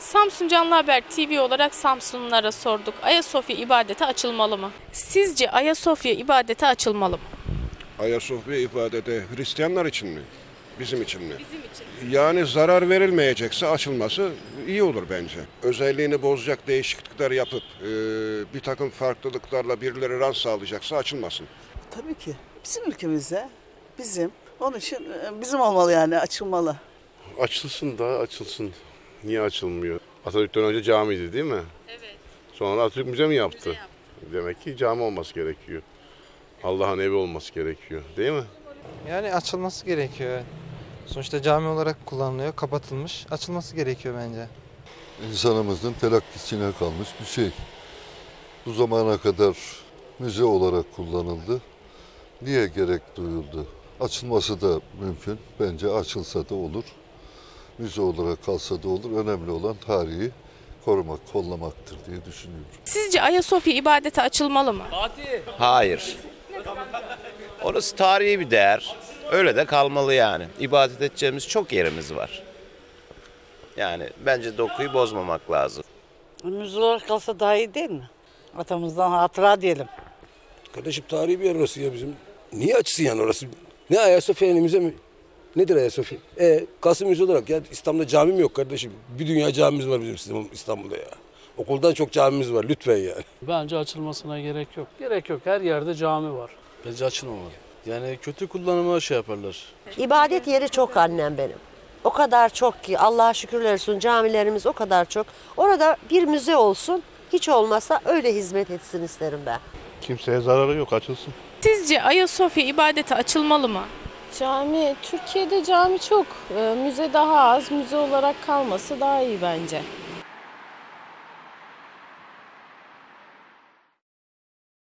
Samsun Canlı Haber TV olarak Samsunlulara sorduk. Ayasofya ibadete açılmalı mı? Sizce Ayasofya ibadete açılmalı mı? Ayasofya ibadete Hristiyanlar için mi? Bizim için mi? Bizim için. Yani zarar verilmeyecekse açılması iyi olur bence. Özelliğini bozacak değişiklikler yapıp e, bir takım farklılıklarla birileri rant sağlayacaksa açılmasın. Tabii ki. Bizim ülkemizde bizim. Onun için e, bizim olmalı yani açılmalı. Açılsın da açılsın. Niye açılmıyor? Atatürk'ten önce camiydi değil mi? Evet. Sonra Atatürk müze mi yaptı? Müze yaptı. Demek ki cami olması gerekiyor. Allah'ın evi olması gerekiyor değil mi? Yani açılması gerekiyor. Sonuçta cami olarak kullanılıyor, kapatılmış. Açılması gerekiyor bence. insanımızın telakkisine kalmış bir şey. Bu zamana kadar müze olarak kullanıldı. Niye gerek duyuldu? Açılması da mümkün. Bence açılsa da olur. Müze olarak kalsa da olur. Önemli olan tarihi korumak, kollamaktır diye düşünüyorum. Sizce Ayasofya ibadete açılmalı mı? Hayır. Orası tarihi bir değer. Öyle de kalmalı yani. İbadet edeceğimiz çok yerimiz var. Yani bence dokuyu bozmamak lazım. Önümüz olarak kalsa daha iyi değil mi? Atamızdan hatıra diyelim. Kardeşim tarihi bir yer orası ya bizim. Niye açsın yani orası? Ne Ayasofya müze mi? Nedir Ayasofya? E, Kasım müze olarak ya İstanbul'da cami mi yok kardeşim? Bir dünya camimiz var bizim sizin İstanbul'da ya. Okuldan çok camimiz var lütfen yani. Bence açılmasına gerek yok. Gerek yok. Her yerde cami var. Bence açılmamalı. Yani kötü kullanıma şey yaparlar. İbadet yeri çok annem benim. O kadar çok ki Allah'a şükürler olsun camilerimiz o kadar çok. Orada bir müze olsun hiç olmazsa öyle hizmet etsin isterim ben. Kimseye zararı yok açılsın. Sizce Ayasofya ibadete açılmalı mı? Cami, Türkiye'de cami çok. Ee, Müze daha az. Müze olarak kalması daha iyi bence.